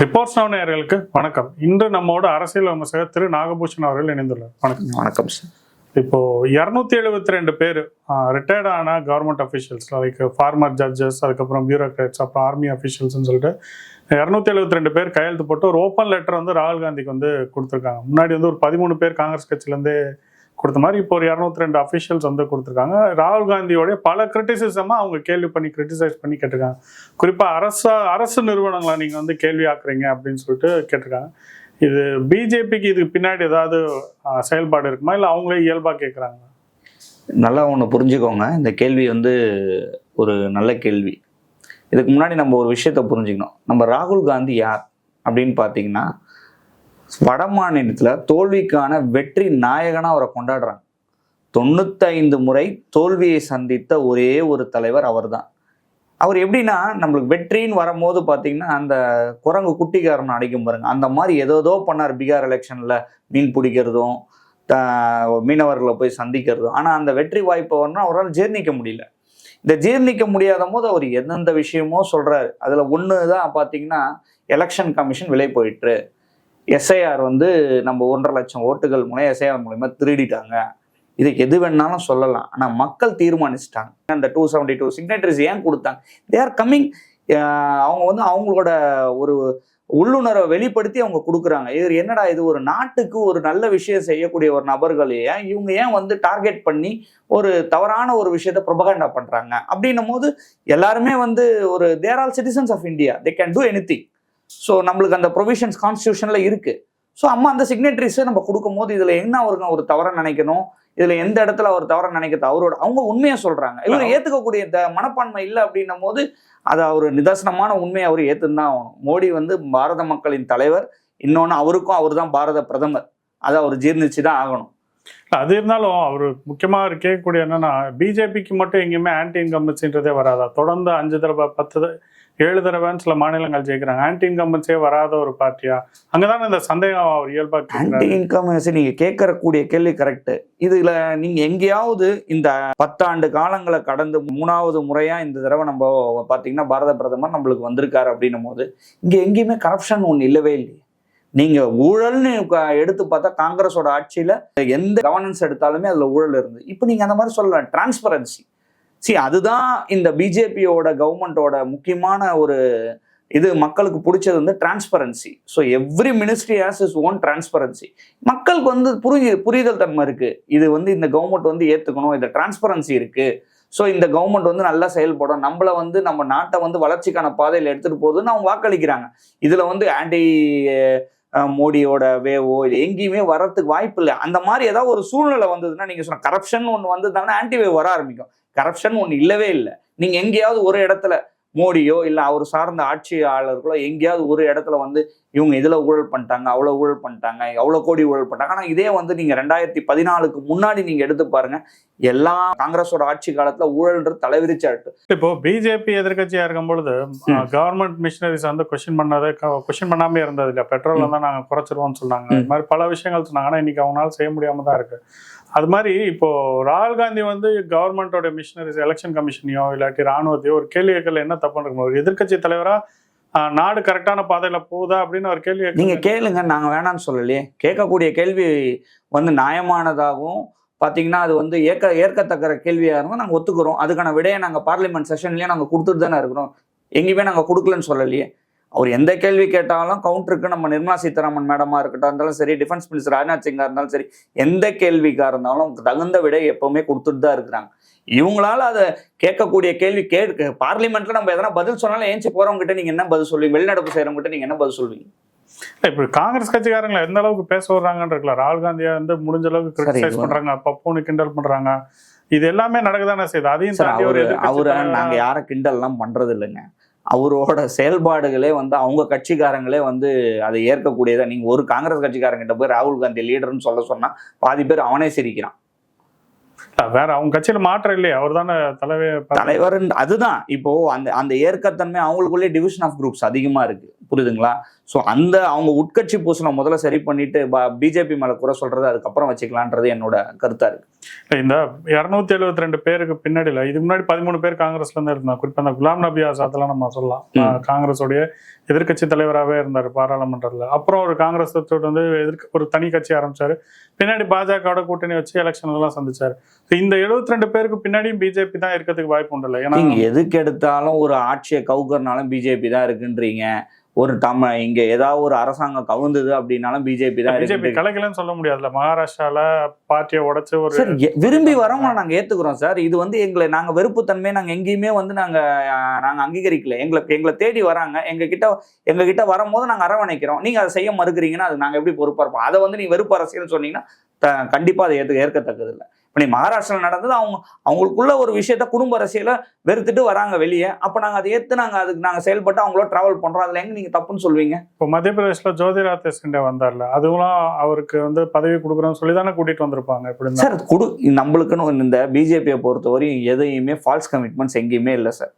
Reports now நேயர்களுக்கு வணக்கம். இன்று நம்மோட அரசியல் விமர்சகர் திரு நாகபூஷன் அவர்கள் இணைந்துள்ளார். வணக்கம். வணக்கம் சார் இப்போ இரநூத்தி எழுபத்தி ரெண்டு பேர் ரிட்டையர்ட் ஆன government officials like former judges அதுக்கப்புறம் பியூரோக்ராட்ஸ் அப்புறம் ஆர்மி அஃபிஷியல்ஸ்னு சொல்லிட்டு இரநூத்தி எழுபத்தி ரெண்டு பேர் கையெழுத்து போட்டு ஒரு ஓப்பன் லெட்டர் வந்து ராகுல் காந்திக்கு வந்து கொடுத்துருக்காங்க. முன்னாடி வந்து ஒரு பதிமூணு பேர் காங்கிரஸ் கட்சியிலேருந்தே கொடுத்த மாதிரி இப்போ ஒரு இரநூத்தி ரெண்டு அஃபிஷியல்ஸ் வந்து கொடுத்துருக்காங்க. ராகுல் காந்தியோடைய பல கிரிட்டிசிசமாக அவங்க கேள்வி பண்ணி கிரிட்டிசைஸ் பண்ணி கேட்டிருக்காங்க. குறிப்பாக அரசா அரசு நிறுவனங்களை நீங்கள் வந்து கேள்வி ஆக்குறீங்க அப்படின்னு சொல்லிட்டு கேட்டிருக்காங்க. இது பிஜேபிக்கு இதுக்கு பின்னாடி ஏதாவது செயல்பாடு இருக்குமா? இல்லை அவங்களே இயல்பாக கேட்குறாங்க நல்லா ஒன்று புரிஞ்சுக்கோங்க. இந்த கேள்வி வந்து ஒரு நல்ல கேள்வி. இதுக்கு முன்னாடி நம்ம ஒரு விஷயத்த புரிஞ்சுக்கணும். நம்ம ராகுல் காந்தி யார் அப்படின்னு பார்த்தீங்கன்னா வட மாநிலத்தில் தோல்விக்கான வெற்றி நாயகனாக அவரை கொண்டாடுறாங்க. தொண்ணூத்தைந்து முறை தோல்வியை சந்தித்த ஒரே ஒரு தலைவர் அவர் தான் அவர் எப்படின்னா நம்மளுக்கு வெற்றின்னு வரும்போது பார்த்தீங்கன்னா அந்த குரங்கு குட்டிக்காரன் அடிக்கும் பாருங்க. அந்த மாதிரி ஏதோ பண்ணார் பீகார் எலெக்ஷனில் மீன் பிடிக்கிறதும் த- மீனவர்களை போய் சந்திக்கிறதும். ஆனால் அந்த வெற்றி வாய்ப்பை வரணும் அவரால் ஜீர்ணிக்க முடியல. இந்த ஜீர்ணிக்க முடியாத போது அவர் எந்தெந்த விஷயமோ சொல்கிறாரு அதில் ஒன்று தான் பார்த்தீங்கன்னா எலெக்ஷன் கமிஷன் விலை போயிட்டு எஸ்ஐஆர் வந்து நம்ம ஒன்றரை லட்சம் ஓட்டுகள் மூலம் எஸ்ஐஆர் மூலயமா திருடிட்டாங்க. இதுக்கு எது வேணாலும் சொல்லலாம். ஆனால் மக்கள் தீர்மானிச்சிட்டாங்க. அந்த டூ செவன்டி டூ சிக்னேட்டரிஸ் ஏன் கொடுத்தாங்க? தே ஆர் கம்மிங் அவங்க வந்து அவங்களோட ஒரு உள்ளுணர்வை வெளிப்படுத்தி அவங்க கொடுக்குறாங்க. இது என்னடா இது ஒரு நாட்டுக்கு ஒரு நல்ல விஷயம் செய்யக்கூடிய ஒரு நபர்கள் ஏன்? இவங்க ஏன் வந்து டார்கெட் பண்ணி ஒரு தவறான ஒரு விஷயத்த ப்ரொபகண்டா பண்றாங்க? அப்படின்னும் போது எல்லாருமே வந்து ஒரு they're all citizens of India they can do anything so நம்மளுக்கு அந்த ப்ரொவிஷன்ஸ் கான்ஸ்டியூஷன்ல இருக்கு. ஸோ அம்மா அந்த சிக்னேட்டரிஸை நம்ம கொடுக்கும்போது இதுல என்ன அவருக்கு ஒரு தவறை நினைக்கணும்? இதுல எந்த இடத்துல அவர் தவறை நினைக்கிறது? அவரோட அவங்க உண்மையை சொல்றாங்க. இவர் ஏத்துக்கக்கூடிய இந்த மனப்பான்மை இல்லை அப்படின்னும் போது அது அவர் நிதர்சனமான உண்மையை அவர் ஏத்துன்னு தான் ஆகணும். மோடி வந்து பாரத மக்களின் தலைவர். இன்னொன்று அவருக்கும் அவர் தான் பாரத பிரதமர். அதை அவர் ஜீர்ணிச்சு தான் ஆகணும் அது இருந்தாலும் அவர் முக்கியமாக கேட்கக்கூடிய என்னன்னா பிஜேபிக்கு மட்டும் எங்கேயுமே ஆன்டி இன்கம்பன்சின்றதே வராதா? தொடர்ந்து அஞ்சு தடவை பத்து ஏழு தடவைன்னு சில மாநிலங்கள் ஜெயிக்கிறாங்க. ஆன்டி இன்கம்பன்ஸே வராத ஒரு பார்ட்டியா அங்கதான் இந்த சந்தேகம் அவர் இயல்பாக ஆன்டி இன்கம்பன்ஸ் இன்கம் நீங்க கேட்கறக்கூடிய கேள்வி கரெக்ட் இதுல நீங்க எங்கேயாவது இந்த பத்தாண்டு காலங்களை கடந்து மூணாவது முறையா இந்த தடவை நம்ம பாத்தீங்கன்னா பாரத பிரதமர் நம்மளுக்கு வந்திருக்காரு அப்படின்னும் போது இங்க எங்கேயுமே கரப்ஷன் ஒன்று இல்லவே இல்லையே. நீங்க ஊழல்னு எடுத்து பார்த்தா காங்கிரஸோட ஆட்சியில எந்த கவர்னன்ஸ் எடுத்தாலுமே அதுல ஊழல் இருந்து. இப்போ நீங்க அந்த மாதிரி சொல்லலாம். டிரான்ஸ்பரன்சி சி அதுதான் இந்த பிஜேபியோட கவர்மெண்டோட முக்கியமான ஒரு இது. மக்களுக்கு பிடிச்சது வந்து transparency so every ministry has its own transparency மக்களுக்கு வந்து புரிஞ்சு புரிதல் தன்மை இருக்குது இது வந்து இந்த கவர்மெண்ட் வந்து ஏற்றுக்கணும் இந்த டிரான்ஸ்பரன்சி இருக்குது ஸோ இந்த கவர்மெண்ட் வந்து நல்லா செயல்படும் நம்மளை வந்து நம்ம நாட்டை வந்து வளர்ச்சிக்கான பாதையில் எடுத்துகிட்டு போகுதுன்னு அவங்க வாக்களிக்கிறாங்க. இதில் வந்து ஆன்டி மோடியோட வேவோ இது எங்கேயுமே வர்றதுக்கு வாய்ப்பு இல்லை. அந்த மாதிரி ஏதாவது ஒரு சூழ்நிலை வந்ததுன்னா நீங்கள் சொன்ன கரப்ஷன் ஒன்று வந்ததுனால ஆன்டி வேவ் வர ஆரம்பிக்கும். கரப்ஷன் ஒன்று இல்லவே இல்லை. நீங்க எங்கேயாவது ஒரு இடத்துல மோடியோ இல்லை அவர் சார்ந்த ஆட்சியாளர்களோ எங்கேயாவது ஒரு இடத்துல வந்து இவங்க இதில் ஊழல் பண்ணிட்டாங்க அவ்வளோ ஊழல் பண்ணிட்டாங்க அவ்வளோ கோடி ஊழல் பண்ணிட்டாங்க. ஆனால் இதே வந்து நீங்கள் ரெண்டாயிரத்தி பதினாலுக்கு முன்னாடி நீங்கள் எடுத்து பாருங்க எல்லா காங்கிரஸோட ஆட்சி காலத்தில் ஊழல்ன்றது தலைவிரிச்சாட்டு இப்போ பிஜேபி எதிர்க்கட்சியா இருக்கும் பொழுது. கவர்மெண்ட் மிஷினரிஸ் வந்து கொஸ்டின் பண்ணாத கொஸ்டின் பண்ணாமே இருந்தது இல்ல. பெட்ரோல் வந்து நாங்க குறைச்சிருவோம்னு சொன்னாங்க. இது மாதிரி பல விஷயங்கள் சொன்னாங்க. ஆனா இன்னைக்கு அவங்களால செய்ய முடியாம தான் இருக்கு. அது மாதிரி இப்போ ராகுல் காந்தி வந்து கவர்மெண்டோட மிஷினரிஸ் எலெக்ஷன் கமிஷனையோ இல்லாட்டி ராணுவத்தையோ ஒரு கேள்வி கேட்கல என்ன தப்பு இருக்கும் ஒரு எதிர்க்கட்சி தலைவரா ஆஹ், நாடு கரெக்டான பாதையில போகுதா அப்படின்னு ஒரு கேள்வி நீங்க கேட்க கேளுங்க நாங்க வேணாம்னு சொல்லலையே. கேட்கக்கூடிய கேள்வி வந்து நியாயமானதாகவும் பாத்தீங்கன்னா அது வந்து ஏற்க ஏற்கத்தக்க கேள்வியா இருந்தால் நாங்க ஒத்துக்கிறோம். அதுக்கான விடையை நாங்க பார்லிமெண்ட் செஷன்லயே நாங்க கொடுத்துட்டு தானே இருக்கிறோம். எங்கேயுமே நாங்க கொடுக்கலன்னு சொல்லலையே. அவர் எந்த கேள்வி கேட்டாலும் கவுண்டருக்கு நம்ம நிர்மலா சீதாராமன் மேடமா இருக்கட்டும் இருந்தாலும் சரி டிஃபென்ஸ் மினிஸ்டர் ராஜ்நாத் சிங்கா இருந்தாலும் சரி எந்த கேள்விக்கா இருந்தாலும் தகுந்த விடை எப்பவுமே கொடுத்துட்டு தான் இருக்கிறாங்க. இவங்களால அதை கேட்கக்கூடிய கேள்வி கேட்க பார்லிமெண்ட்ல நம்ம எதனா பதில் சொன்னாலும் ஏஞ்சி போறவங்க கிட்ட நீங்க என்ன பதில் சொல்லுவீங்க? வெளிநடப்பு செய்யறவங்க கிட்ட நீங்க என்ன பதில் சொல்லுவீங்க? இப்ப காங்கிரஸ் கட்சிக்காரங்களை எந்த அளவுக்கு பேச வர்றாங்கன்னு இருக்கலாம். ராகுல் காந்தியை வந்து முடிஞ்ச அளவுக்கு கிரிட்டிசைஸ் பண்றாங்க பப்போனு கிண்டல் பண்றாங்க. இது எல்லாமே நடக்கதானே செய்யுது. அதையும் அவரு நாங்க யாரை கிண்டல்லாம் பண்றது இல்லைங்க அவரோட செயல்பாடுகளே வந்து அவங்க கட்சிக்காரங்களே வந்து அதை ஏற்கக்கூடியதா நீங்க ஒரு காங்கிரஸ் கட்சிக்காரங்கிட்ட போய் ராகுல் காந்தி லீடர்னு சொல்ல சொன்னா பாதி பேர் அவனே சிரிக்கிறான். வேற அவங்க கட்சியில மாற்றம் இல்லையே அவர் தானே தலைவர் தலைவர் அதுதான். இப்போ அந்த அந்த ஏற்கத்தன்மை அவங்களுக்குள்ளே டிவிஷன் ஆஃப் குரூப்ஸ் அதிகமா இருக்கு. புரியுதுங்களா? ஸோ அந்த அவங்க உட்கட்சி பூசலை முதல்ல சரி பண்ணிட்டு பிஜேபி மேல குறை சொல்றது அதுக்கப்புறம் வச்சுக்கலான்றது என்னோட கருத்தா இருக்கு. இந்த இருநூத்தி எழுபத்தி ரெண்டு பேருக்கு பின்னாடில இதுக்கு முன்னாடி பதிமூணு பேர் காங்கிரஸ்ல இருந்து இருந்தாங்க. குறிப்பா அந்த குலாம் நபி ஆசாத்லாம் நம்ம சொல்லலாம். காங்கிரஸோடைய எதிர்க்கட்சி தலைவராகவே இருந்தார் பாராளுமன்றத்துல. அப்புறம் ஒரு காங்கிரஸ் வந்து எதிர்க்க ஒரு தனி கட்சி ஆரம்பிச்சாரு. பின்னாடி பாஜகவோட கூட்டணி வச்சு எலெக்ஷன் எல்லாம் சந்திச்சாரு. இந்த 72 ரெண்டு பேருக்கு பின்னாடியும் பிஜேபி தான் இருக்கிறதுக்கு வாய்ப்பு உண்டு இல்லை ஏன்னா எதுக்கு எடுத்தாலும் ஒரு ஆட்சியை கவுக்கறனாலும் பிஜேபி தான் இருக்குன்றீங்க. ஒரு தமிழ் இங்க ஏதாவது ஒரு அரசாங்கம் கவுந்தது அப்படின்னாலும் பிஜேபி தான் பிஜேபி கலைக்கலன்னு சொல்ல முடியாதுல்ல. மகாராஷ்டிரால பார்ட்டியை உடைச்சு ஒரு சார் விரும்பி வரவங்க நாங்க ஏத்துக்கிறோம் சார். இது வந்து எங்களை நாங்க வெறுப்புத்தன்மையை நாங்க எங்கேயுமே வந்து நாங்க அஹ், நாங்க அங்கீகரிக்கல. எங்களை எங்களை தேடி வராங்க. எங்க கிட்ட எங்க கிட்ட வரும்போது நாங்க அரவணைக்கிறோம். நீங்க அதை செய்ய மறுக்கிறீங்கன்னா அது நாங்க எப்படி பொறுப்பா இருப்போம்? அதை வந்து நீ வெறுப்பு அரசியல் சொன்னீங்கன்னா த- கண்டிப்பா அதை ஏற்க ஏற்கத்தக்கது இல்லை. இப்போ நீ மகாராஷ்டிரால நடந்தது அவங்க அவங்களுக்குள்ள ஒரு விஷயத்த குடும்ப அரசியலை வெறுத்துட்டு வராங்க வெளியே. அப்ப நாங்க அதை ஏத்து நாங்க அதுக்கு நாங்க செயல்பட்டு அவங்களோட டிராவல் பண்றோம். அதுல எங்க நீங்க தப்புன்னு சொல்வீங்க இப்போ மத்திய பிரதேஷ்ல ஜோதிராத் சிண்டே வந்தார்ல அதுவும் அவருக்கு வந்து பதவி கொடுக்குறோம்னு சொல்லி தானே கூட்டிட்டு வந்திருப்பாங்க இப்படி சார் குடு நம்மளுக்குன்னு இந்த பிஜேபியை பொறுத்தவரையும் எதையுமே ஃபால்ஸ் கமிட்மெண்ட்ஸ் எங்கேயுமே இல்லை சார்.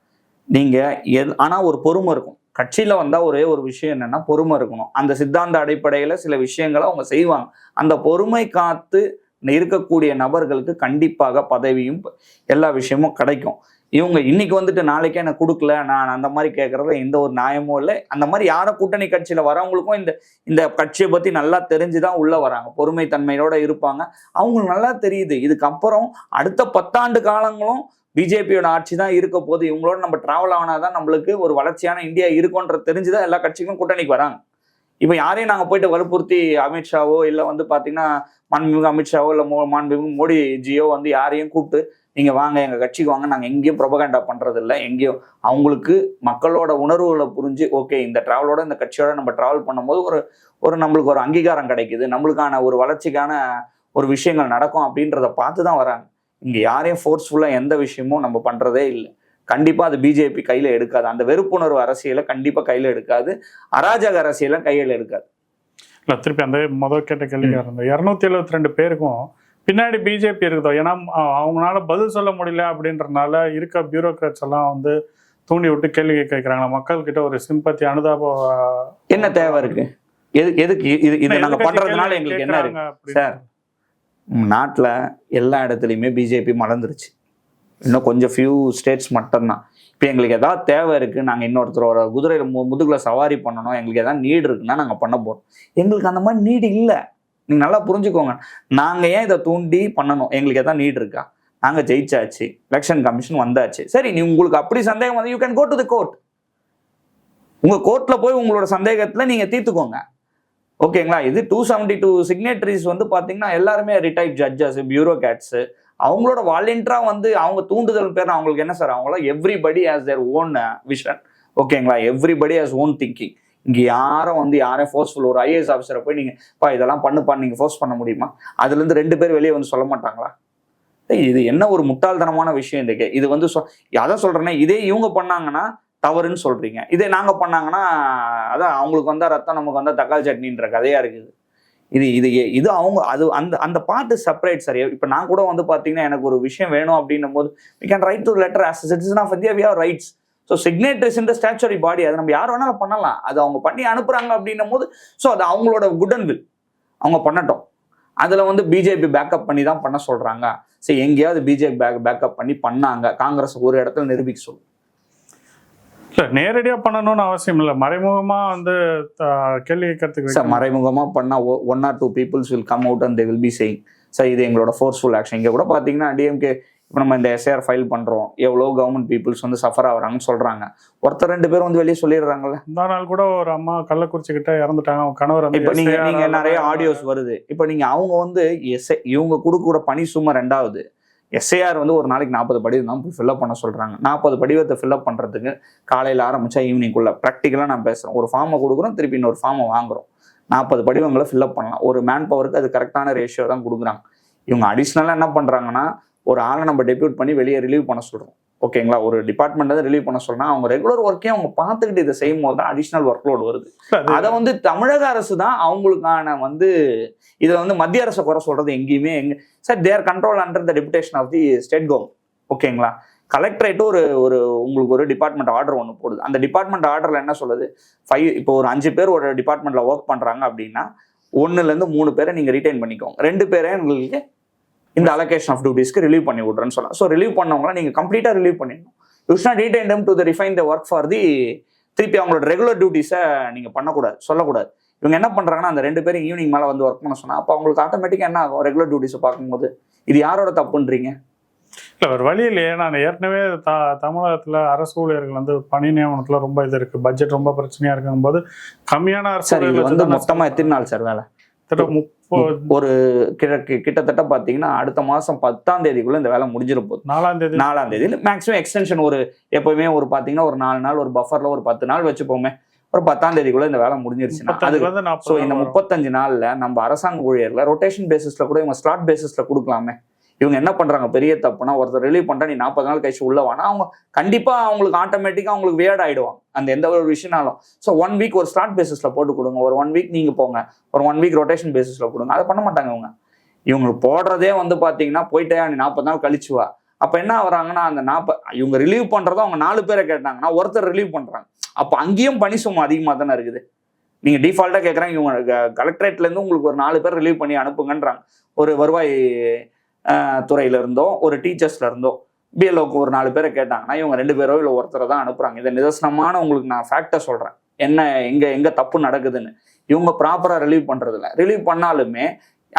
நீங்க எது ஆனா ஒரு பொறுமை இருக்கும். கட்சியில வந்தா ஒரே ஒரு விஷயம் என்னன்னா பொறுமை இருக்கணும். அந்த சித்தாந்த அடிப்படையில சில விஷயங்களை அவங்க செய்வாங்க. அந்த பொறுமை காத்து இருக்கக்கூடிய நபர்களுக்கு கண்டிப்பாக பதவியும் எல்லா விஷயமும் கிடைக்கும். இவங்க இன்னைக்கு வந்துட்டு நாளைக்கே எனக்கு கொடுக்கல நான் அந்த மாதிரி கேட்கறதுல எந்த ஒரு நியாயமும் இல்லை. அந்த மாதிரி யாரும் கூட்டணி கட்சியில வரவங்களுக்கும் இந்த இந்த கட்சியை பத்தி நல்லா தெரிஞ்சுதான் உள்ள வராங்க. பொறுமை தன்மையோட இருப்பாங்க. அவங்களுக்கு நல்லா தெரியுது. இதுக்கப்புறம் அடுத்த பத்தாண்டு காலங்களும் பிஜேபியோட ஆட்சி தான் இருக்க போது இவங்களோட நம்ம டிராவல் ஆனாதான் நம்மளுக்கு ஒரு வளர்ச்சியான இந்தியா இருக்கும்ன்றது தெரிஞ்சுதான் எல்லா கட்சிக்கும் கூட்டணிக்கு வராங்க. இப்போ யாரையும் நாங்கள் போயிட்டு வற்புறுத்தி அமித்ஷாவோ இல்லை வந்து பார்த்தீங்கன்னா மாண்புமிகு அமித்ஷாவோ இல்லை மோ மாண்புமிகு மோடிஜியோ வந்து யாரையும் கூப்பிட்டு நீங்கள் வாங்க எங்கள் கட்சிக்கு வாங்க. நாங்கள் எங்கேயும் ப்ரொபகண்டா பண்ணுறது இல்லை எங்கேயும். அவங்களுக்கு மக்களோட உணர்வுகளை புரிஞ்சு ஓகே இந்த ட்ராவலோட இந்த கட்சியோட நம்ம ட்ராவல் பண்ணும்போது ஒரு ஒரு நம்மளுக்கு ஒரு அங்கீகாரம் கிடைக்குது. நம்மளுக்கான ஒரு வளர்ச்சிக்கான ஒரு விஷயங்கள் நடக்கும். அப்படின்றத பார்த்து தான் வராங்க. இங்கே யாரையும் ஃபோர்ஸ்ஃபுல்லாக எந்த விஷயமும் நம்ம பண்ணுறதே இல்லை. கண்டிப்பாக அது பிஜேபி கையில் எடுக்காது. அந்த வெறுப்புணர்வு அரசியலை கண்டிப்பாக கையில் எடுக்காது. அராஜக அரசியலை கையில் எடுக்காது. இல்ல திருப்பி அந்த முதல் கேட்ட கேள்வி இருந்தது இருநூத்தி எழுபத்தி ரெண்டு பேருக்கும் பின்னாடி பிஜேபி இருக்குதோ? ஏன்னா அவங்களால பதில் சொல்ல முடியல அப்படின்றனால இருக்க பியூரோக்ராட்ஸ் எல்லாம் வந்து தூண்டி விட்டு கேள்வி கேட்கறாங்க மக்கள் கிட்ட ஒரு சிம்பத்தி அனுதாபம் என்ன தேவை இருக்கு? எது எதுக்கு இது இது நாங்கள் பண்ணுறதுனால எங்களுக்கு என்ன இருக்கு. சார் நாட்டில் எல்லா இடத்துலையுமே பிஜேபி மலர்ந்துருச்சு. இன்னும் கொஞ்சம் ஃபியூ ஸ்டேட்ஸ் மட்டும்தான். இப்போ எங்களுக்கு எதாவது தேவை இருக்குது நாங்கள் இன்னொருத்தரோட குதிரையில் மு முதுகில் சவாரி பண்ணணும் எங்களுக்கு எதாவது நீடு இருக்குன்னா நாங்கள் பண்ண போகிறோம் எங்களுக்கு அந்த மாதிரி நீடு இல்லை. நீங்கள் நல்லா புரிஞ்சுக்கோங்க. நாங்கள் ஏன் இதை தூண்டி பண்ணணும்? எங்களுக்கு எதாவது நீடு இருக்கா? நாங்கள் ஜெயிச்சாச்சு எலெக்ஷன் கமிஷன் வந்தாச்சு. சரி நீ உங்களுக்கு அப்படி சந்தேகம் வந்து you can go to the court உங்கள் கோர்ட்டில் போய் உங்களோட சந்தேகத்தில் நீங்கள் தீர்த்துக்கோங்க. ஓகேங்களா இது டூ செவன்டி டூ சிக்னேட்டரிஸ் வந்து பார்த்தீங்கன்னா எல்லாருமே ரிட்டையர்ட் ஜட்ஜஸ் பியூரோக்ராட்ஸு அவங்களோட வாலண்டியராக வந்து அவங்க தூண்டுதல் பேர் அவங்களுக்கு என்ன சார் அவங்களாம் everybody has their own vision ஓகேங்களா எவ்ரிபடி ஹேஸ் ஓன் திங்கிங் இங்கே யாரும் வந்து யாரையும் ஃபோர்ஸ்ஃபுல் ஒரு ஐஏஎஸ் ஆஃபீஸரை போய் நீங்கள் இப்போ இதெல்லாம் பண்ணுப்பா நீங்கள் ஃபோர்ஸ் பண்ண முடியுமா? அதுலேருந்து ரெண்டு பேர் வெளியே வந்து சொல்ல மாட்டாங்களா? இது என்ன ஒரு முட்டாள்தனமான விஷயம் இந்த இது வந்து சொ அதான் சொல்கிறேன்னா இதே இவங்க பண்ணாங்கன்னா தவறுன்னு சொல்கிறீங்க இதே நாங்கள் பண்ணாங்கன்னா அதான் அவங்களுக்கு வந்தால் ரத்தம் நமக்கு வந்தால் தக்காளி சட்னின்ற கதையாக இருக்குது. இது இது இது அவங்க அது அந்த அந்த பார்ட்டு செப்பரேட் சார் இப்போ நான் கூட வந்து பார்த்தீங்கன்னா எனக்கு ஒரு விஷயம் வேணும் அப்படின்னும் போது we can write to letter as citizen of India we have rights so signatories இந்த ஸ்டாச்சுரி பாடி அதை நம்ம யார் வேணாலும் பண்ணலாம். அது அவங்க பண்ணி அனுப்புறாங்க அப்படின்னும் போது ஸோ அது அவங்களோட குட் அண்ட் வில் அவங்க பண்ணட்டும். அதில் வந்து பிஜேபி பேக்கப் பண்ணி தான் பண்ண சொல்கிறாங்க சரி எங்கேயாவது பிஜேபி பேக் பேக்கப் பண்ணி பண்ணாங்க. காங்கிரஸ் ஒரு இடத்துல நிரூபிக்க சொல்லு இல்ல நேரடியா பண்ணணும்னு அவசியம் இல்ல. மறைமுகமா வந்து கேள்வி கேட்கறதுக்கு சார் வைக்கணும். மறைமுகமா பண்ணா one or two peoples will come out and they will be saying sir இது எங்களோட ஃபோர்ஸ்ஃபுல் ஆக்ஷன் இங்கே கூட பார்த்தீங்கன்னா டிஎம்கே இப்போ நம்ம இந்த எஸ்ஏஆர் ஃபைல் பண்றோம். எவ்வளோ கவர்மெண்ட் பீப்புள்ஸ் வந்து சஃபர் ஆகுறாங்கன்னு சொல்றாங்க. ஒருத்தர் ரெண்டு பேரும் வந்து வெளியே சொல்லிடுறாங்கல்ல. இந்த நாள் கூட ஒரு அம்மா கள்ளக்குறிச்சி கிட்ட இறந்துட்டாங்க. அவங்க கணவர் இப்போ நீங்க SIR நீங்க ஆல நிறைய ஆடியோஸ் வருது. இப்போ நீங்க அவங்க வந்து எஸ்ஐ இவங்க கொடுக்குற பணி சும்மா ரெண்டாவது. எஸ்ஐஆர் வந்து ஒரு நாளைக்கு நாற்பது படிவம் தான் போய் ஃபில்அப் பண்ண சொல்கிறாங்க நாற்பது படிவத்தை ஃபில்அப் பண்ணுறதுக்கு காலையில் ஆரம்பிச்சா ஈவினிங்குள்ள ப்ராக்டிக்கலாக நான் பேசுகிறேன் ஒரு ஃபார்மை கொடுக்குறோம் திருப்பி இன்னொரு ஃபார்மை வாங்குறோம். நாற்பது படிவங்களை ஃபில்அப் பண்ணலாம். ஒரு மேன் பவருக்கு அது கரெக்டான ரேஷியோ தான் கொடுக்குறாங்க. இவங்க அடிஷ்னலாக என்ன பண்ணுறாங்கன்னா ஒரு ஆளை நம்ம டெபியூட் பண்ணி வெளியே ரிலீவ் பண்ண சொல்கிறோம் ஓகேங்களா? ஒரு டிபார்ட்மெண்ட் வந்து ரிலீவ் பண்ண சொன்னா அவங்க ரெகுலர் ஒர்க்கையும் அவங்க பார்த்துக்கிட்டு இதை செய்யும் போது தான் அடிஷ்னல் ஒர்க் லோட் வருது அது- வந்து தமிழக அரசு தான் அவங்களுக்கான வந்து இதை வந்து மத்திய அரசை குறை சொல்றது எங்கேயுமே எங்க sir their control under the deputation of the state government ஓகேங்களா? கலெக்டரேட் ஒரு ஒரு உங்களுக்கு ஒரு டிபார்ட்மெண்ட் ஆர்டர் ஒன்று போடுது. அந்த டிபார்ட்மெண்ட் ஆர்டரில் என்ன சொல்லுது? ஃபைவ் இப்போ ஒரு அஞ்சு பேர் ஒரு டிபார்ட்மெண்ட்டில் ஒர்க் பண்ணுறாங்க அப்படின்னா ஒன்றுலேருந்து மூணு பேரை நீங்கள் ரிட்டைன் பண்ணிக்கோங்க. ரெண்டு பேரை உங்களுக்கு இந்த அலோகேஷன் ஆஃப் டியூட்டிஸ்க்கு ரிலீவ் பண்ணி விட்றேன்னு சொல்லலாம் ஸோ ரிலீவ் பண்ணவங்கள நீங்கள் கம்ப்ளீட்டாக ரிலீவ் பண்ணிடணும். Use not retain them to the refine the work for the திருப்பி அவங்களோட ரெகுலர் டியூட்டிஸை நீங்கள் பண்ணக்கூடாது சொல்லக்கூடாது. இவங்க என்ன பண்ணுறாங்கன்னா அந்த ரெண்டு பேரும் ஈவினிங் மேலே வந்து ஒர்க் பண்ண சொன்னால் அப்போ அவங்களுக்கு ஆட்டோமேட்டிக்காக என்ன ஆகும்? ரெகுலர் டியூட்டிஸை பார்க்கும்போது. இது யாரோட தப்புன்றீங்க? இல்ல ஒரு வழி இல்லையே. நான் ஏற்கனவே த தமிழகத்துல அரசு ஊழியர்கள் வந்து பணி நியமனத்துல ரொம்ப இது இருக்கு. பட்ஜெட் ரொம்ப பிரச்சனையா இருக்கும்போது கம்மியான அரசு வந்து மொத்தமாக எத்தனை நாள் சார் வேலை? முப்பது ஒரு கிட்டத்தட்ட பார்த்தீங்கன்னா அடுத்த மாதம் பத்தாம் தேதிக்குள்ள இந்த வேலை முடிஞ்சிட போகுது. நாலாம் தேதி? நாலாம் தேதி. மேக்ஸிமம் எக்ஸ்டென்ஷன் ஒரு எப்பவுமே ஒரு பார்த்தீங்கன்னா ஒரு நாலு நாள் ஒரு பஃபர்ல ஒரு பத்து நாள் வச்சுப்போமே. ஒரு பத்தாம் தேதிக்குள்ள இந்த வேலை முடிஞ்சிருச்சுன்னா அது ஸோ இந்த. முப்பத்தஞ்சு நாள்ல நம்ம அரசாங்க ஊழியர்ல ரொட்டேஷன் பேசிஸ்ல கூட இவங்க ஸ்லாட் பேசிஸ்ல கொடுக்கலாமே. இவங்க என்ன பண்றாங்க? பெரிய தப்புனா ஒருத்தர் ரிலீவ் பண்ணுற நீ நாற்பது நாள் கழிச்சு உள்ள வானா அவங்க கண்டிப்பா அவங்களுக்கு ஆட்டோமேட்டிக்கா அவங்களுக்கு வேர்ட் ஆயிடுவாங்க அந்த எந்த ஒரு விஷயம்னாலும். ஸோ ஒன் வீக் ஒரு ஸ்லாட் பேசிஸ்ல போட்டு கொடுங்க. ஒரு ஒன் வீக் நீங்க போங்க. ஒரு ஒன் வீக் ரொட்டேஷன் பேசிஸ்ல கொடுங்க. அதை பண்ண மாட்டாங்க இவங்க. இவங்களுக்கு போடுறதே வந்து பாத்தீங்கன்னா போயிட்டே நீ நாற்பது நாள் கழிச்சு வா. அப்ப என்ன வராங்கன்னா அந்த நாற்ப இவங்க ரிலீவ் பண்றதும் அவங்க நாலு பேரை கேட்டாங்கன்னா ஒருத்தர் ரிலீவ் பண்றாங்க. அப்ப அங்கேயும் பணி சும்மா அதிகமா தானே இருக்குது. நீங்க டிஃபால்ட்டா கேட்குறாங்க இவங்க கலெக்டரேட்ல இருந்து உங்களுக்கு ஒரு நாலு பேர் ரிலீவ் பண்ணி அனுப்புங்கன்றாங்க. ஒரு வருவாய் துறையில இருந்தோ ஒரு டீச்சர்ஸ்ல இருந்தோ பிஎல்ஓக்கு ஒரு நாலு பேரை கேட்டாங்கன்னா இவங்க ரெண்டு பேரோ இல்லை ஒருத்தரை தான் அனுப்புறாங்க. இதை நிதர்சனமான உங்களுக்கு நான் ஃபேக்டை சொல்றேன். என்ன எங்க எங்க தப்பு நடக்குதுன்னு. இவங்க ப்ராப்பரா ரிலீவ் பண்றது இல்லை ரிலீவ் பண்ணாலுமே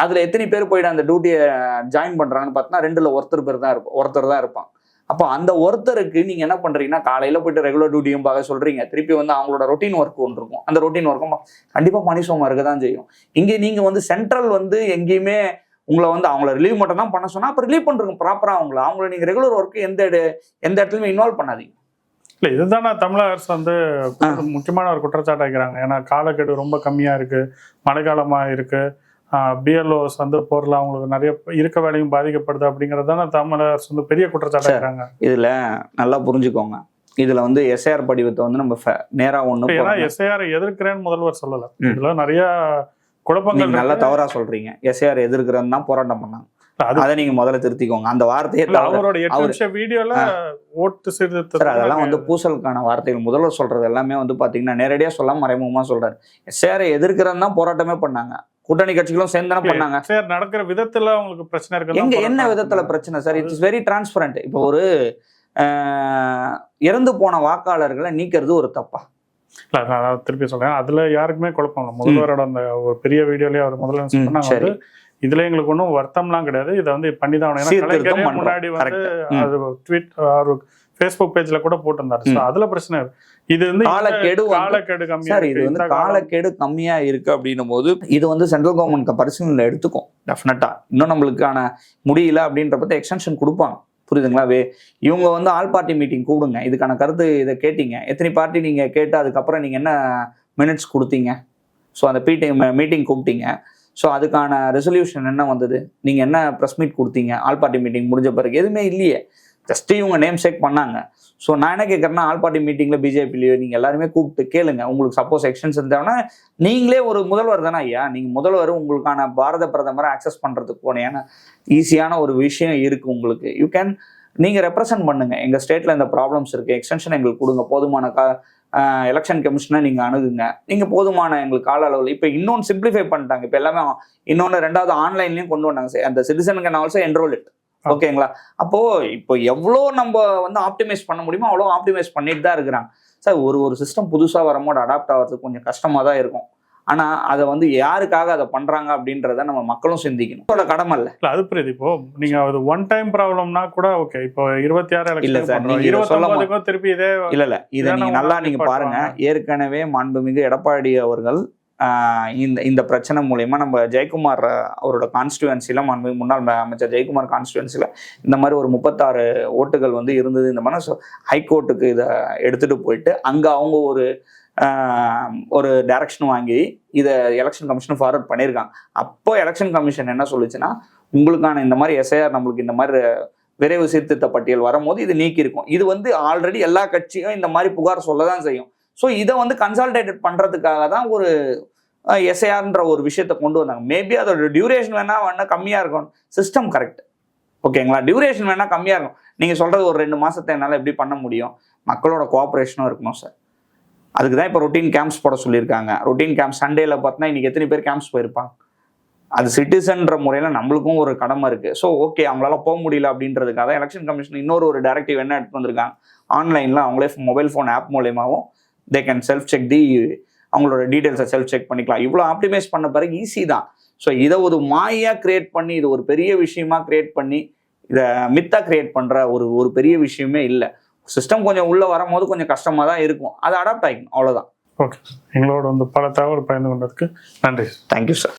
அதுல எத்தனை பேர் போயிட்டு அந்த டியூட்டியை ஜாயின் பண்றாங்கன்னு பார்த்தீங்கன்னா ரெண்டுல ஒருத்தர் பேர் தான் இருப்போம் ஒருத்தர் தான் இருப்பான் அப்போ அந்த ஒருத்தருக்கு நீங்கள் என்ன பண்ணுறீங்கன்னா காலையில் போயிட்டு ரெகுலர் டியூட்டியும் பார்க்க சொல்கிறீங்க திருப்பி வந்து அவங்களோட ரொட்டீன் ஒர்க் ஒன்று இருக்கும். அந்த ரொட்டீன் ஒர்க்கும் கண்டிப்பாக பனிசோமா இருக்க தான் செய்யும். இங்கே நீங்கள் வந்து சென்ட்ரல் வந்து எங்கேயுமே உங்களை வந்து அவங்கள ரிலீவ் மட்டும் தான் பண்ண சொன்னா அப்ப ரிலீவ் பண்றீங்க ப்ராப்பரா அவங்கள அவங்கள நீங்க ரெகுலர் ஒர்க் எந்த எந்த இடத்துலயுமே இன்வால்வ் பண்ணாதீங்க இல்ல இதுதான் நான் தமிழக அரசு வந்து முக்கியமான ஒரு குற்றச்சாட்டு வைக்கிறாங்க ஏன்னா காலக்கெடு ரொம்ப கம்மியா இருக்கு மழைக்காலமா இருக்கு பிஎல்ஓஸ் வந்து போர்ல அவங்களுக்கு நிறைய இருக்க வேலையும் பாதிக்கப்படுது அப்படிங்கறது தானே தமிழக அரசு வந்து பெரிய குற்றச்சாட்டு. வைக்கிறாங்க இதுல நல்லா புரிஞ்சுக்கோங்க இதுல வந்து எஸ்ஐஆர் படிவத்தை வந்து நம்ம நேரா ஒண்ணு ஏன்னா. எஸ்ஐஆர் எதிர்க்கிறேன்னு முதல்வர் சொல்லல. இதுல நிறைய குழப்பங்கள் நல்லா. தவறா சொல்றீங்க. எஸ்ஐஆர் எதிர்க்கிறன்னு தான் போராட்டம் பண்ணாங்க. அது நீங்க முதல்ல திருத்திக்கோங்க. அந்த வார்த்தையே. அவரோட வீடியோல ஓட்டு சார் அதெல்லாம் சீர்திருத்தம் வந்து பூசலுக்கான வார்த்தைகள். முதல்வர் சொல்றது எல்லாமே வந்து பாத்தீங்கன்னா நேரடியா சொல்லாம மறைமுகமா சொல்றாரு. எஸ்ஆரை எதிர்க்கிறன்னு தான் போராட்டமே பண்ணாங்க. கூட்டணி கட்சிகளும் சேர்ந்து தானே பண்ணாங்க. சார் நடக்கிற விதத்துல உங்களுக்கு பிரச்சனை இருக்கு எங்க என்ன விதத்துல பிரச்சனை? சார் இட்ஸ் வெரி டிரான்ஸ்பரண்ட் இப்போ ஒரு ஆஹ், இறந்து போன வாக்காளர்களை நீக்கிறது ஒரு தப்பா? இல்ல நான் திருப்பி சொல்றேன் அதுல யாருக்குமே குழப்பம் இல்லை முதல்வரோட அந்த ஒரு பெரிய வீடியோலயே அவர் முதல்ல சொன்னாங்க. வந்து இதுல எங்களுக்கு ஒன்றும் வருத்தம்லாம் கிடையாது இதை வந்து பண்ணி தான். முன்னாடி வந்து. அது ட்வீட் ஒரு ஃபேஸ்புக் பேஜ்ல கூட போட்டிருந்தாரு ம். அதுல பிரச்சனை இது வந்து காலக்கெடு காலக்கெடு கம்மியா இது. வந்து காலக்கெடு கம்மியா இருக்கு அப்படின்னும் போது இது வந்து சென்ட்ரல் கவர்மெண்ட் பரிசீலனை எடுத்துக்கும் டெஃபினட்டா இன்னும் நம்மளுக்கான முடியல அப்படின்றப்ப எக்ஸ்டென்ஷன் கொடுப்பாங்க புரியுதுங்களா? வே இவங்க வந்து ஆல் பார்ட்டி மீட்டிங் கூப்பிடுங்க இதுக்கான கருத்து இதை கேட்டீங்க. எத்தனை பார்ட்டி நீங்கள் கேட்டு அதுக்கப்புறம் நீங்கள் என்ன மினிட்ஸ் கொடுத்தீங்க? ஸோ அந்த மீட்டிங் மீட்டிங் கூப்பிட்டீங்க. ஸோ அதுக்கான ரெசல்யூஷன் என்ன வந்தது? நீங்கள் என்ன ப்ரெஸ் மீட் கொடுத்தீங்க? ஆல் பார்ட்டி மீட்டிங் முடிஞ்ச பிறகு. எதுவுமே இல்லையே. ஜஸ்ட் இவங்க நேம் செக் பண்ணாங்க. ஸோ நான் என்ன கேட்குறேன்னா ஆல் பார்ட்டி மீட்டிங்கில் பிஜேபிலையோ நீங்கள் எல்லாருமே கூப்பிட்டு கேளுங்க. உங்களுக்கு சப்போஸ் எக்ஷன்ஸ் இருந்தாங்கன்னா நீங்களே ஒரு முதல்வர் தானே ஐயா? நீங்கள் முதல்வர் உங்களுக்கான பாரத பிரதமரை அக்சஸ் பண்ணுறதுக்கு போனேன் ஈஸியான ஒரு விஷயம் இருக்குது உங்களுக்கு. யூ கேன் நீங்கள் ரெப்ரசன்ட் பண்ணுங்கள் எங்கள் ஸ்டேட்டில் இந்த ப்ராப்ளம்ஸ் இருக்குது எக்ஸ்டென்ஷன் எங்களுக்கு கொடுங்க. போதுமான கா எலெக்ஷன் கமிஷனை நீங்கள் அணுகுங்க. நீங்கள் போதுமான எங்களுக்கு கால அளவில். இப்போ இன்னொன்று சிம்பிளிஃபை பண்ணிட்டாங்க. இப்போ எல்லாமே இன்னொன்று ரெண்டாவது ஆன்லைன்லேயும் கொண்டு வந்தாங்க. அந்த சிட்டிசனுக்கு ஆல்சோ என்ரோல் இட் ஓகேங்களா? அப்போ இப்போ எவ்வளோ நம்ம வந்து ஆப்டிமைஸ் பண்ண முடியுமோ அவ்வளோ ஆப்டிமைஸ் பண்ணிட்டு தான் இருக்கிறாங்க. சார் ஒரு ஒரு சிஸ்டம் புதுசாக வரும்போது அடாப்ட் ஆகிறதுக்கு கொஞ்சம் கஷ்டமாக தான் இருக்கும். ஆனால் அதை வந்து யாருக்காக அதை பண்றாங்க அப்படின்றத நம்ம மக்களும் சிந்திக்கணும். அதோட கடமை இல்லை. இல்ல அது புரியுது. இப்போ நீங்க அது ஒன் டைம் ப்ராப்ளம்னா கூட ஓகே இப்போ இருபத்தி ஆறு இல்ல எலெக்ஷன் sir, பண்றோம். நீங்க இதை சொல்ல இருபத்தொன்பதுக்கும் திருப்பி இதே இல்ல இல்ல. இதை இதான நீங்க ஒரு நல்லா நாளைக்கு நீங்க பாருங்க. பாட்டுவாங்க. ஏற்கனவே மாண்புமிகு எடப்பாடி அவர்கள் இந்த இந்த பிரச்சனை மூலயமா நம்ம ஜெயக்குமார் அவரோட கான்ஸ்டுவன்சியில் மாண்புமிகு முன்னாள் அமைச்சர் ஜெயக்குமார் கான்ஸ்டுவன்சியில் இந்த மாதிரி ஒரு முப்பத்தாறு ஓட்டுகள் வந்து இருந்தது இந்த மாதிரி. So ஹைகோர்ட்டுக்கு இதை எடுத்துட்டு போயிட்டு அங்கே அவங்க ஒரு ஒரு டைரக்ஷன் வாங்கி இதை எலெக்ஷன் கமிஷன் ஃபார்வர்ட் பண்ணியிருக்காங்க. அப்போ எலெக்ஷன் கமிஷன் என்ன சொல்லுச்சுன்னா உங்களுக்கான இந்த மாதிரி எஸ்ஐஆர் நம்மளுக்கு இந்த மாதிரி விரைவு சீர்திருத்த பட்டியல் வரும்போது இது நீக்கி இருக்கும் இது வந்து ஆல்ரெடி எல்லா கட்சியும் இந்த மாதிரி புகார் சொல்ல தான் செய்யும். ஸோ இதை வந்து கன்சால்டேட்டட் பண்ணுறதுக்காக தான் ஒரு எஸ்ஐஆர்ன்ற ஒரு விஷயத்தை கொண்டு வந்தாங்க. மேபி அதோட டியூரேஷன் வேணால் வேணால் கம்மியாக இருக்கும் சிஸ்டம் கரெக்ட் ஓகேங்களா? டியூரேஷன் வேணால் கம்மியாக இருக்கும் நீங்கள் சொல்கிறது ஒரு ரெண்டு மாதத்தை என்னால் எப்படி பண்ண முடியும்? மக்களோட கோஆப்ரேஷனும் இருக்கணும் சார் அதுக்கு தான் இப்போ ரொட்டீன் கேம்ப்ஸ் போட சொல்லியிருக்காங்க. ரொட்டீன் கேம்ப் சண்டேல பார்த்தா இன்னைக்கு எத்தனை பேர் கேம்ப்ஸ் போயிருப்பாங்க? அது சிட்டிசன்ற முறையில் நம்மளுக்கும் ஒரு கடமை இருக்குது ஸோ ஓகே அவங்களால போக முடியல அப்படின்றதுக்காக எலெக்ஷன் கமிஷன் இன்னொரு ஒரு டைரக்டிவ் என்ன எடுத்து வந்திருக்காங்க? ஆன்லைனில் அவங்களே மொபைல் ஃபோன் ஆப் மூலயமாவும் they can self check the அவங்களோட டீட்டெயில்ஸை செல்ஃப் செக் பண்ணிக்கலாம். இவ்வளோ ஆப்டிமைஸ் பண்ண பிறகு ஈஸி தான். ஸோ இதை ஒரு மாயாக கிரியேட் பண்ணி இது ஒரு பெரிய விஷயமா கிரியேட் பண்ணி இதை மித்தா கிரியேட் பண்ணுற ஒரு ஒரு பெரிய விஷயமே இல்லை. சிஸ்டம் கொஞ்சம் உள்ளே வரும்போது கொஞ்சம் கஷ்டமாக தான் இருக்கும். அதை அடாப்ட் ஆகிக்கணும். அவ்வளோதான் ஓகே எங்களோட வந்து பல தகவல் பயந்து கொண்டதுக்கு நன்றி தேங்க்யூ சார்